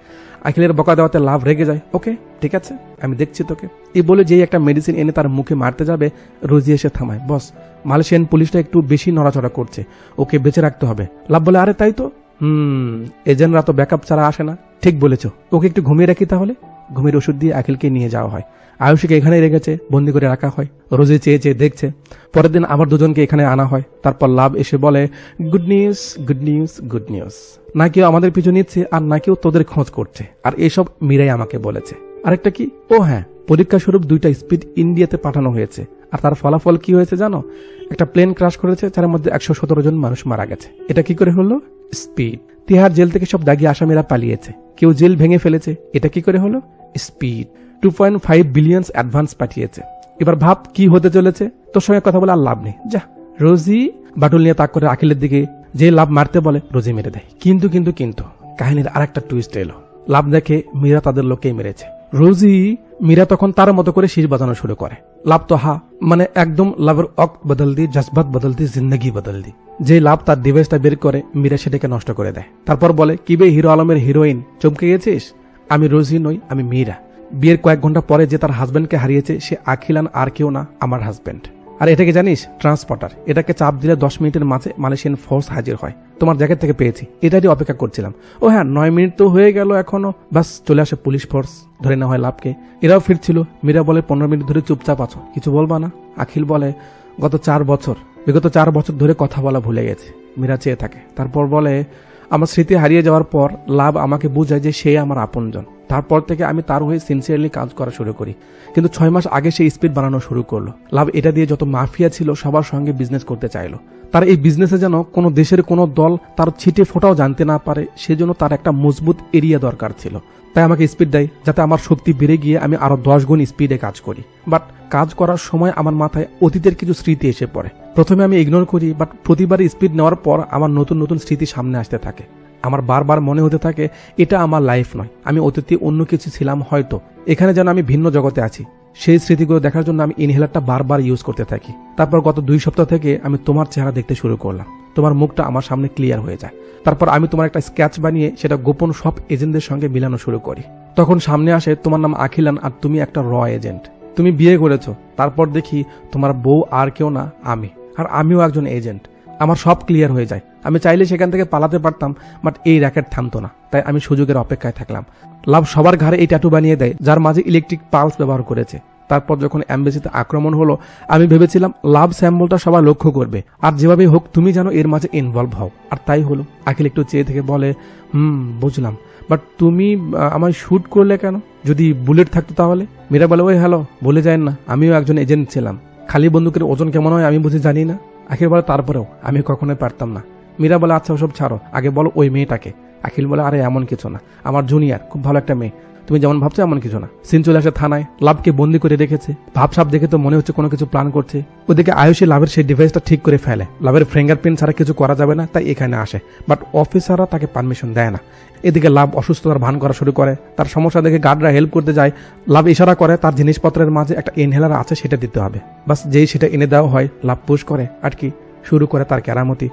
A: আখিলের বকা দেওয়াতে লাভ রেগে যায়। ওকে, ঠিক আছে, আমি দেখছি তোকে। এই বলে যেই একটা মেডিসিন এনে তার মুখে মারতে যাবে রোজি এসে থামায়। বস, মালয়েশিয়ান পুলিশটা একটু বেশি নড়াচড়া করছে। ওকে বেঁচে রাখতে হবে। লাভ বলে, আরে তাই তো? হুম, এজেন্টরা তো ব্যাকআপ ছাড়া আসে না। ঠিক বলেছ। ওকে একটু ঘুমিয়ে রাখি তাহলে? ঘুমের ওষুধ দিয়ে আখিলকে নিয়ে যাওয়া হয়। আয়ুষীকে এখানেই রেখেছে, বন্দি করে রাখা হয়। রোজে চেয়ে চেয়ে দেখছে। পরের দিন আবার দুজনকে এখানে আনা হয়। তারপর লাভ এসে বলে, good news good news good news. না কেউ আমাদের পিছু নিচ্ছে আর না কেউ তোদের খোঁজ করছে। আর এসব মিরাই আমাকে বলেছে। আরেকটা কি? ও হ্যাঁ পরীক্ষা স্বরূপ দুইটা স্পিড ইন্ডিয়াতে পাঠানো হয়েছে। আর তার ফলাফল কি হয়েছে জানো? একটা প্লেন ক্রাশ করেছে যার মধ্যে একশো সতেরো জন মানুষ মারা গেছে। এটা কি করে হলো? স্পিড তিহার জেল থেকে সব দাগি আসামিরা পালিয়েছে। কেউ জেল ভেঙে ফেলেছে। এটা কি করে হলো? Speed two point five billions advance পাঠিয়েছে। এবার ভাব কি হতে চলেছে? তোর সঙ্গে কথা বলে আর লাভ নেই। যা, রোজি বাটুল নিয়ে তাক করে আখিলের দিকে যে লাভ মারতে বলে, রোজি মেরে দেয়। কিন্তু কিন্তু কিন্তু, কাহিনীর আরেকটা টুইস্ট এলো। লাভ দেখে মীরা তাদের লোককেই মেরেছে। রোজি মীরা তখন তার মতো করে শীষ বাজানো শুরু করে। লাভ তো হা মানে একদম লাভের অক বদল দি জজবাত বদল দি জিন্দগি বদল দি যে লাভ তার ডিভাইসটা বের করে মীরা সেটাকে নষ্ট করে দেয় তারপর বলে কি বে হিরো আলমের হিরোইন চমকে গেছিস আমি রোজি নই আমি মীরা বিয়ের কয়েক ঘণ্টা পরে যে তার হাজব্যান্ডকে হারিয়েছে সে আখিলান আর কেউ না আমার হাজব্যান্ড আর এটাকে জানিস? ট্রান্সপোর্টার। এটাকে চাপ দিলে দশ মিনিটের মাঝে মালয়েশিয়ান ফোর্স হাজির হয়। তোমার জ্যাকেট থেকে পেয়েছি। এটারই অপেক্ষা করছিলাম। ও হ্যাঁ নয় মিনিট তো হয়ে গেল এখনও। বাস চলে আসে পুলিশ ফোর্স। ধরে নেওয়া হয় লাভকে। এরাও ফিরছিল। মীরা বলে, পনেরো মিনিট ধরে চুপচাপ আছো। কিছু বলবা না? আখিল বলে, গত চার বছর। বিগত চার বছর ধরে কথা বলা ভুলে গেছে। মীরা চেয়ে থাকে। তারপর বলে, আমার স্মৃতি হারিয়ে যাওয়ার পর লাভ আমাকে বোঝায় যে সে আমার আপনজন। তারপর থেকে আমি তার হয়ে সিনসিয়ারলি কাজ করা শুরু করি। কিন্তু ছয় মাস আগে সে স্পিড বানানো শুরু করল। লাভ এটা দিয়ে যত মাফিয়া ছিল, সবার সঙ্গে বিজনেস করতে চাইলো। তার এই বিজনেসে যেন কোনো দেশের কোনো দল তার ছিটে ফোটাও জানতে না পারে, সেজন্য তার একটা মজবুত এরিয়া দরকার ছিল। তাই আমাকে স্পিড দেয়, যাতে আমার শক্তি বেড়ে গিয়ে আমি আরও দশ গুণ স্পিডে কাজ করি। বাট কাজ করার সময় আমার মাথায় অতীতের কিছু স্মৃতি এসে পড়ে। প্রথমে আমি ইগনোর করি বাট প্রতিবারই স্পিড নেওয়ার পর আমার নতুন নতুন স্মৃতি সামনে আসতে থাকে। আমার বারবার মনে হতে থাকে, এটা আমার লাইফ নয়। আমি অতীতে অন্য কিছু ছিলাম হয়তো। এখানে যেন আমি ভিন্ন জগতে আছি। সেই স্মৃতিগুলো দেখার জন্য আমি ইনহেলারটা বারবার ইউজ করতে থাকি। তারপর গত দুই সপ্তাহ থেকে আমি তোমার চেহারা দেখতে শুরু করলাম। তোমার মুখটা আমার সামনে ক্লিয়ার হয়ে যায়। তারপর আমি তোমার একটা স্কেচ বানিয়ে সেটা গোপন সব এজেন্টদের সঙ্গে মিলানো শুরু করি। তখন সামনে আসে তোমার নাম আখিলান আর তুমি একটা র এজেন্ট তুমি বিয়ে করেছ। তারপর দেখি তোমার বউ আর কেউ না, আমি। আর আমিও একজন এজেন্ট আমার সব ক্লিয়ার হয়ে যায়। আমি চাইলে সেখান থেকে পালাতে পারতাম বাট এই র্যাকেট থামতো না। তাই আমি সুযোগের অপেক্ষায় থাকলাম। লাভ সবার ঘাড়ে এই ট্যাটু বানিয়ে দেয়, যার মাঝে ইলেকট্রিক পালস ব্যবহার করেছে। তারপর যখন অ্যাম্বাসিতে আক্রমণ হলো, আমি ভেবেছিলাম লাভ স্যাম্বলটা সবাই লক্ষ্য করবে। আর যেভাবেই হোক, তুমি যেন এর মাঝে ইনভলভ হও। আর তাই হলো। আখিল একটু চেয়ে থেকে বলে, হুম, বুঝলাম। বাট তুমি আমায় শ্যুট করলে কেন? যদি বুলেট থাকতো তাহলে? মীরা বলে, ওই হ্যালো বলে যায় না। আমিও একজন এজেন্ট ছিলাম। খালি বন্দুকের ওজন কেমন হয় আমি বুঝে জানি না। আখিল বলে, তারপরেও আমি কখনোই পারতাম না। মীরা বলে আচ্ছা ওসব ছাড়ো। আগে বলো ওই মেয়েটাকে। আখিল বলে, আরে, এমন কিছু না। আমার জুনিয়র, খুব ভালো একটা মেয়ে। তুমি যেমন ভাবছ এমন কিছু না। সিন চলে আসে থানায়। লাভকে বন্দি করে রেখেছে। ভাবসাব দেখে তো মনে হচ্ছে কোনো কিছু প্ল্যান করছে। ওদিকে আয়ুষী লাভের সেই ডিভাইসটা ঠিক করে ফেলে। লাভের ফিঙ্গারপ্রিন্ট ছাড়া কিছু করা যাবে না, তাই এখানে আসে। বাট অফিসাররা তাকে পারমিশন দেয় না। এদিকে লাভ অসুস্থতার ভান করা শুরু করে। তার সমস্যা দেখে গার্ডরা হেল্প করতে যায়। লাভ ইশারা করে, তার জিনিসপত্রের মাঝে একটা ইনহেলার আছে, সেটা দিতে হবে। বাস যেই সেটা এনে দেওয়া হয়, লাভ পুশ করে, আর কি? শুরু করে তার কেরামতি।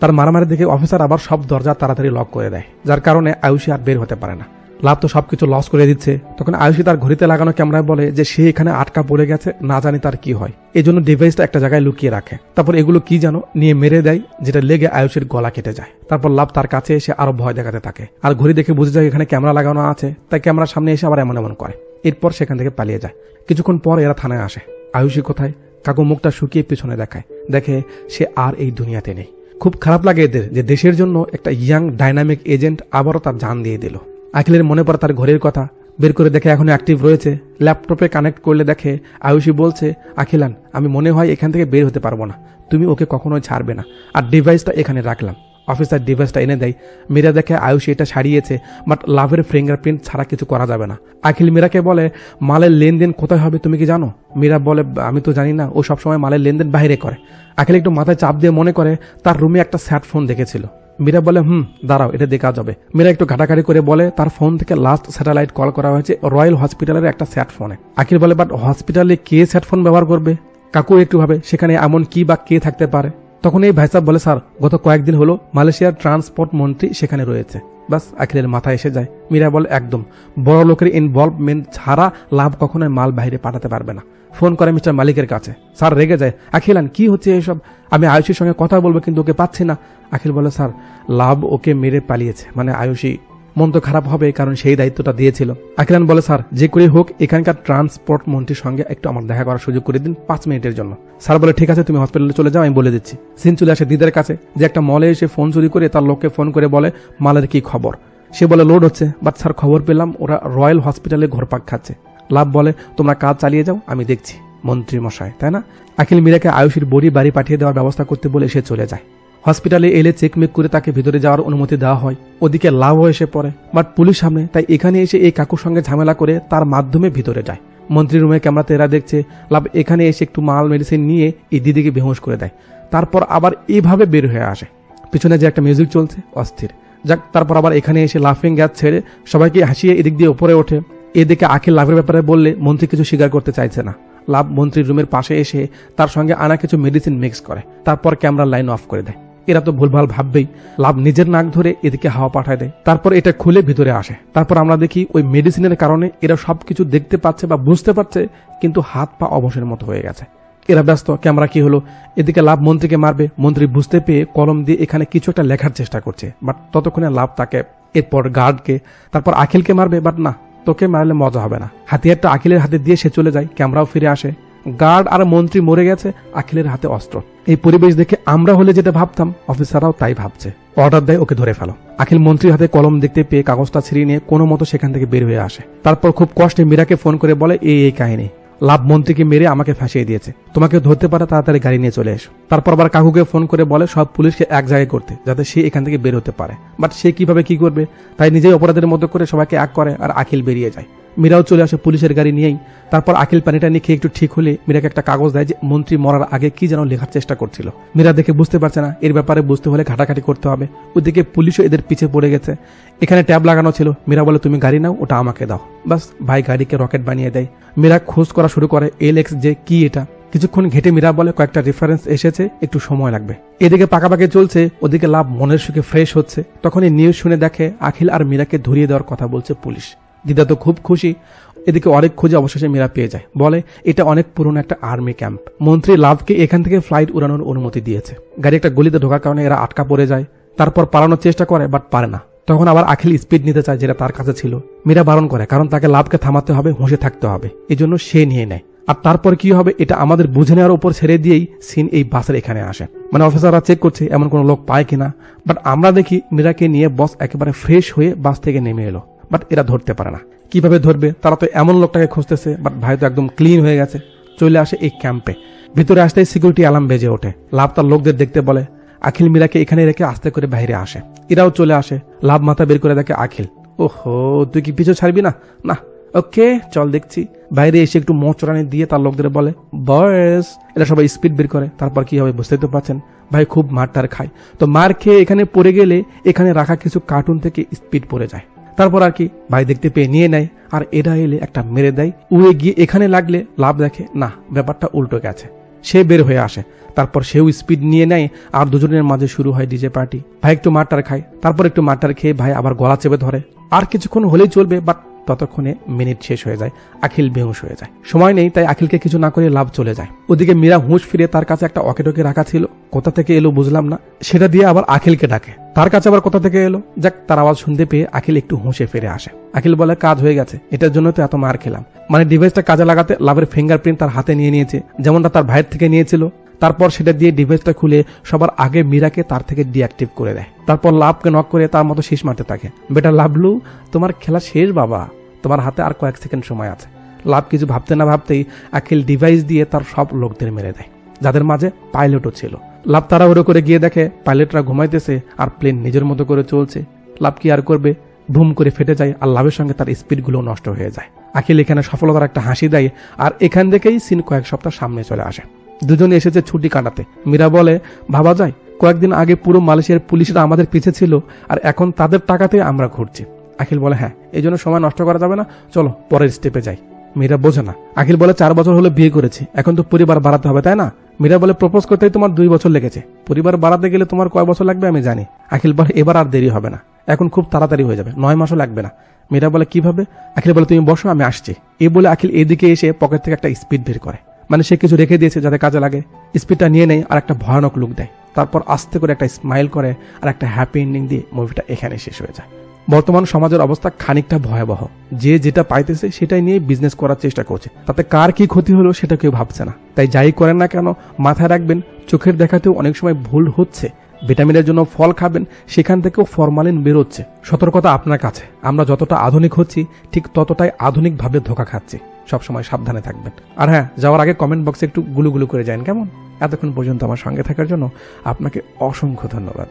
A: তার মারামারি দেখে অফিসার আবার সব দরজা তাড়াতাড়ি লক করে দেয়, যার কারণে আয়ুষী আর বের হতে পারে না। লাভ তো সবকিছু লস করে দিচ্ছে। তখন আয়ুষী তার ঘড়িতে লাগানো ক্যামেরায় বলে যে সে এখানে আটকা পড়ে গেছে, না জানি তার কি হয়। এই জন্য ডিভাইসটা একটা জায়গায় লুকিয়ে রাখে। তারপর এগুলো কি জানো নিয়ে মেরে দেয়, যেটা লেগে আয়ুষীর গলা কেটে যায়। তারপর লাভ তার কাছে এসে আরও ভয় দেখাতে থাকে। আর ঘড়ি দেখে বুঝে যায় এখানে ক্যামেরা লাগানো আছে, তাই ক্যামেরার সামনে এসে আবার এমন এমন করে। এরপর সেখান থেকে পালিয়ে যায়। কিছুক্ষণ পর এরা থানায় আসে। আয়ুষী কোথায়? কাকু মুখটা শুকিয়ে পিছনে দেখায়। দেখে সে আর এই দুনিয়াতে নেই। খুব খারাপ লাগে এদের যে দেশের জন্য একটা ইয়াং ডাইনামিক এজেন্ট আবারও তার জান দিয়ে দিল। আখিলের মনে পড়ে তার ঘরের কথা। বের করে দেখে এখনও অ্যাক্টিভ রয়েছে। ল্যাপটপে কানেক্ট করলে দেখে আয়ুষী বলছে, আখিলান, আমি মনে হয় এখান থেকে বের হতে পারব না। তুমি ওকে কখনোই ছাড়বে না। আর ডিভাইসটা এখানে রাখলাম। অফিসার ডিভাইসটা এনে দেয়, মীরা দেখে আয়ুষী এটা সারিয়েছে বাট লাভের ফিঙ্গারপ্রিন্ট ছাড়া কিছু করা যাবে না। আখিল মীরাকে বলে, মালের লেনদেন কোথায় হবে তুমি কি জানো? মীরা বলে, আমি তো জানি না, ও সবসময় মালের লেনদেন বাইরে করে। আখিল একটু মাথায় চাপ দিয়ে মনে করে, তার রুমে একটা স্যাট ফোন দেখেছিল। মীরা বলে, হুম, দাঁড়াও, এটা দেখা যাবে। মীরা একটু ঘাটাঘাটি করে বলে, তার ফোন থেকে লাস্ট স্যাটেলাইট কল করা হয়েছে রয়্যাল হসপিটালের একটা স্যাট ফোনে। আখির বলে বাট হসপিটালে কে স্যাট ফোন ব্যবহার করবে? কাকু, একটু ভাবে, সেখানে এমন কি বা কে থাকতে পারে? তখন এই ভাইসাব বলে, স্যার, গত কয়েকদিন হলো মালয়েশিয়ার ট্রান্সপোর্ট মন্ত্রী সেখানে রয়েছে। বাস আখিলের মাথা এসে যায়। মীরা বলে, একদম। বড় লোকের ইনভলভমেন্ট ছাড়া লাভ কখনোই মাল বাইরে পাঠাতে পারবে না। ফোন করে মিস্টার মালিকের কাছে। স্যার, রেগে যায়। আখিলান কি হচ্ছে এসব? আমি আয়ুষীর সঙ্গে কথা বলব কিন্তু ওকে পাচ্ছি না। আখিল বলে, স্যার, লাভ ওকে মেরে পালিয়েছে। মানে আয়ুষী মন তো খারাপ হবে, কারণ সেই দায়িত্বটা দিয়েছিল। আখিলান বলে, স্যার, যে করে হোক, এখানকার ট্রান্সপোর্ট মন্ত্রীর সঙ্গে একটু আমার দেখা করার সুযোগ করে দিন পাঁচ মিনিটের জন্য। স্যার বলে, ঠিক আছে, তুমি হসপিটালে চলে যাও, আমি বলে দিচ্ছি। সিন চলে আসে দিদের কাছে, যে একটা মলে এসে ফোন চুরি করে তার লোককে ফোন করে বলে, মালের কি খবর? সে বলে লোড হচ্ছে বাট স্যার, খবর পেলাম, ওরা রয়্যাল হসপিটালে ঘরপাক খাচ্ছে। লাভ বলে, তোমরা কাজ চালিয়ে যাও, আমি দেখছি। মন্ত্রী মশাই তাই না? আখিল মীরাকে আয়ুষীর বড়ি বাড়ি পাঠিয়ে দেওয়ার ব্যবস্থা করতে বলে সে চলে যায়। হসপিটালে এলে চেকমেক করে তাকে ভিতরে যাওয়ার অনুমতি দেওয়া হয়। ওদিকে লাভও এসে পড়ে, বাট পুলিশ সামনে, তাই এখানে এসে এই কাকুর সঙ্গে ঝামেলা করে তার মাধ্যমে ভিতরে যায়। মন্ত্রী রুমে ক্যামেরাতে এরা দেখছে, লাভ এখানে এসে একটু মাল মেডিসিন নিয়ে এই দিদিকে বেহোশ করে দেয়। তারপর আবার এইভাবে বের হয়ে আসে। পিছনে যে একটা মিউজিক চলছে, অস্থির। যাক, তারপর আবার এখানে এসে লাফিং গ্যাস ছেড়ে সবাইকে হাসিয়ে এদিক দিয়ে উপরে ওঠে। এদিকে আখিল লাভের ব্যাপারে বললে, মন্ত্রী কিছু স্বীকার করতে চাইছে না। লাভ মন্ত্রীর রুমের পাশে এসে তার সঙ্গে আনা কিছু মেডিসিন মিক্স করে। তারপর ক্যামেরার লাইন অফ করে দেয়। এরা তো ভুলভাল ভাববেই। লাভ নিজের নাক ধরে এদিকে হাওয়া পাঠায় দেয়। তারপর এটা খুলে ভিতরে আসে। তারপর আমরা দেখি ওই মেডিসিনের কারণে এরা সবকিছু দেখতে পাচ্ছে বা বুঝতে পারছে, কিন্তু হাত পা অবসের মতো হয়ে গেছে। এরা ব্যস্ত, ক্যামেরা কি হলো? এদিকে লাভ মন্ত্রীকে মারবে। মন্ত্রী বুঝতে পেয়ে কলম দিয়ে এখানে কিছু একটা লেখার চেষ্টা করছে। বাট ততক্ষণে লাভ তাকে, এরপর গার্ডকে, তারপর আখিলকে মারবে। বাট না, তোকে মারলে মজা হবে না। হাতিয়ারটা আখিলের হাতে দিয়ে সে চলে যায়। ক্যামেরাও ফিরে আসে। গার্ড আর মন্ত্রী মরে গেছে, আখিলের হাতে অস্ত্র। এই পরিবেশ দেখে আমরা হলে যেটা ভাবতাম, অফিসাররাও তাই ভাবছে। অর্ডার দেয়, ওকে ধরে ফেলো। আখিল মন্ত্রীর হাতে কলম দেখতে পেয়ে কাগজটা ছিঁড়িয়ে নিয়ে কোনো মতো সেখান থেকে বের হয়ে আসে। তারপর খুব কষ্টে মীরাকে ফোন করে বলে এই এই কাহিনী। লাভ মন্ত্রীকে মেরে আমাকে ফাঁসিয়ে দিয়েছে। তোমাকে ধরতে পারে, তাড়াতাড়ি গাড়ি নিয়ে চলে এসো। তারপর আবার কাকুকে ফোন করে বলে, সব পুলিশকে এক জায়গায় করতে, যাতে সে এখান থেকে বের হতে পারে। বাট সে কীভাবে কি করবে? তাই নিজেই অপরাধের মতো করে সবাইকে এক করে আর আখিল বেরিয়ে যায়। মীরাও চলে আসে পুলিশের গাড়ি নিয়েই। তারপর আখিল পানিটা নিয়ে খেয়ে একটু ঠিক হলে মীরাকে একটা কাগজ দেয় যে মন্ত্রী মরার আগে কি যেন লেখার চেষ্টা করছিল। মীরা দেখে বুঝতে পারছে না, এর ব্যাপারে বুঝতে হলে ঘাটাঘাটি করতে হবে। ওদিকে পুলিশও এদের পিছে পড়ে গেছে। এখানে ট্যাব লাগানো ছিল। মীরা বলে, তুমি গাড়ি নাও, ওটা আমাকে দাও। বাস, ভাই গাড়িকে রকেট বানিয়ে দেয়। মীরা খোঁজ করা শুরু করে, এল এক্স যে কি এটা? কিছুক্ষণ ঘেটে মীরা বলে, কয়েকটা রেফারেন্স এসেছে, একটু সময় লাগবে। এদিকে পাকাপাকি চলছে, ওদিকে লাভ মনের সুখে ফ্রেশ হচ্ছে। তখন এই নিউজ শুনে দেখে আখিল আর মীরাকে ধরিয়ে দেওয়ার কথা বলছে পুলিশ। দিদা তো খুব খুশি। এদিকে অনেক খুঁজে অবশেষে মীরা পেয়ে যায়। বলে, এটা অনেক পুরনো একটা আর্মি ক্যাম্প। মন্ত্রী লাভকে এখান থেকে ফ্লাইট উড়ানোর অনুমতি দিয়েছে। গাড়ি একটা গলিতে ঢোকার কারণে এরা আটকা পড়ে যায়। তারপর পালানোর চেষ্টা করে, বাট পারে না। তখন আবার আখিল স্পিড নিতে চায় যেটা তার কাছে ছিল। মীরা বারণ করে, কারণ তাকে লাভকে থামাতে হবে, হুঁশে থাকতে হবে। এই জন্য সে নিয়ে নেয়। আর তারপর কি হবে, এটা আমাদের বুঝে নেওয়ার উপর ছেড়ে দিয়েই সিন এই বাসের এখানে আসে। মানে অফিসাররা চেক করছে, এমন কোনো লোক পায় কিনা। বাট আমরা দেখি মীরাকে নিয়ে বস একেবারে ফ্রেশ হয়ে বাস থেকে নেমে এলো। বাট এরা ধরতে পারে না। কীভাবে ধরবে? তারা তো এমন লোকটাকে খুঁজতেছে, বাট ভাই তো একদম ক্লিন হয়ে গেছে। চলে আসে এই ক্যাম্পে। ভিতরে আসতেই সিকিউরিটি অ্যালার্ম বেজে ওঠে। লাভ তার লোকদের দেখতে বলে, আখিল মীরাকে এখানে রেখে আস্তে করে বাইরে আসে। এরাও চলে আসে। লাভ মাথা বের করে দেখে আখিল, ওহো, তুই কি পিছু ছাড়বি না? না। ওকে, চল দেখছি। বাইরে এসে একটু মোচড়ানি দিয়ে তার লোকদের বলে বয়স এরা সবাই স্পিড বের করে। তারপর কি হবে বুঝতেই তো পারছেন? ভাই খুব মার মারটার খায়। তো মার খেয়ে এখানে পড়ে গেলে এখানে রাখা কিছু কার্টুন থেকে স্পিড পড়ে যায়। তারপর আর কি ভাই দেখতে পেয়ে নিয়ে নেয়। আর এরা এলে একটা মেরে দেয়। উড়ে গিয়ে এখানে লাগলে লাভ দেখে, না, ব্যাপারটা উল্টো গেছে। সে বের হয়ে আসে। তারপর সেও স্পিড নিয়ে নেয়। আর দুজনের মাঝে শুরু হয় ডিজে পার্টি ভাই একটু মারটার খায়। তারপর একটু মারটার খেয়ে ভাই আবার গলা চেপে ধরে। আর কিছুক্ষণ হলেই চলবে বাট ততক্ষণে মিনিট শেষ হয়ে যায়, আখিল বেহুশ হয়ে যায়। সময় নেই, তাই আখিলকে কিছু না করে লাভ চলে যায়। ওদিকে মীরা হুঁশ ফিরে তার কাছে একটা অকেটকে রাখা ছিল। কোথা থেকে এলো বুঝলাম না। সেটা দিয়ে আবার আখিলকে ডাকে। তার কাছে আবার কোথা থেকে এলো? যাক, তার আওয়াজ শুনতে পেয়ে আখিল একটু হুঁশে ফিরে আসে। আখিল বলে, কাজ হয়ে গেছে। এটার জন্য তো এত মার খেলাম। মানে ডিভাইসটা কাজে লাগাতে লাভের ফিঙ্গারপ্রিন্ট তার হাতে নিয়ে নিয়েছে, যেমনটা তার ভাইয়ের থেকে নিয়েছিল। তারপর সেটা দিয়ে ডিভাইসটা খুলে সবার আগে মীরাকে তার থেকে ডিঅ্যাক্টিভ করে দেয়। তারপর লাভকে নক করে তার মতো শেষ মারতে থাকে। বেটা লাভলু, তোমার খেলা শেষ বাবা। তোমার হাতে আর কয়েক সেকেন্ড সময় আছে। লাভ কিছু ভাবতে না ভাবতেই আখিল ডিভাইস দিয়ে তার সব লোকদের মেরে দেয়, যাদের মাঝে পাইলটও ছিল। লাভ তারা তাড়াহুড়ো করে গিয়ে দেখে পাইলটরা ঘুমাইতেছে আর প্লেন নিজের মতো করে চলছে। লাভ কি আর করবে? ভুম করে ফেটে যায় আর লাভের সঙ্গে তার স্পিডগুলো নষ্ট হয়ে যায়। আখিল এখানে সফলতার একটা হাসি দেয় আর এখান থেকেই সিন কয়েক সপ্তাহ সামনে চলে আসে। দুজনে এসেছে ছুটি কাটাতে। মীরা বলে, ভাবা যায়, কয়েকদিন আগে পুরো মালয়েশিয়ার পুলিশরা আমাদের পিছে ছিল আর এখন তাদের টাকাতে আমরা ঘুরছি। আখিল বলে হ্যাঁ এই জন্য সময় নষ্ট করা যাবে না। চলো, পরের স্টেপে যাই। মীরা বোঝে না। আখিল বলে, চার বছর হলো বিয়ে করেছি। এখন তো পরিবার বাড়াতে হবে, তাই না? মীরা বলে, প্রপোজ করতেই তোমার দুই বছর লেগেছে। পরিবার বাড়াতে গেলে তোমার কয় বছর লাগবে আমি জানি। আখিল বলে, এবার আর দেরি হবে না। এখন খুব তাড়াতাড়ি হয়ে যাবে। নয় মাসও লাগবে না। মীরা বলে, কীভাবে? আখিল বলে, তুমি বসো, আমি আসছি। এ বলে আখিল এদিকে এসে পকেট থেকে একটা স্পিড বের করে। মানে সে কিছু রেখে দিয়েছে যাতে কাজে লাগে। স্পিডটা নিয়ে নেয় আর একটা ভয়ানক লুক দেয়। তারপর আস্তে করে একটা স্মাইল করে আর একটা হ্যাপি এন্ডিং দিয়ে মুভিটা এখানে শেষ হয়ে যায়। বর্তমান সমাজের অবস্থা খানিকটা ভয়াবহ। যে যেটা পাইতেছে সেটাই নিয়ে বিজনেস করার চেষ্টা করছে। তাতে কার কি ক্ষতি হলো সেটা কেউ ভাবছে না। তাই যাই করেন না কেন, মাথায় রাখবেন, চোখের দেখাতেও অনেক সময় ভুল হচ্ছে। ভিটামিনের জন্য ফল খাবেন, সেখান থেকেও ফরমালিন বেরোচ্ছে। সতর্কতা আপনার কাছে। আমরা যতটা আধুনিক হচ্ছি, ঠিক ততটাই আধুনিকভাবে ধোকা খাচ্ছি। সবসময় সাবধানে থাকবেন। আর হ্যাঁ যাওয়ার আগে কমেন্ট বক্সে একটু গুলুগুলু করে যান, কেমন? এতক্ষণ পর্যন্ত আমার সঙ্গে থাকার জন্য আপনাকে অসংখ্য ধন্যবাদ।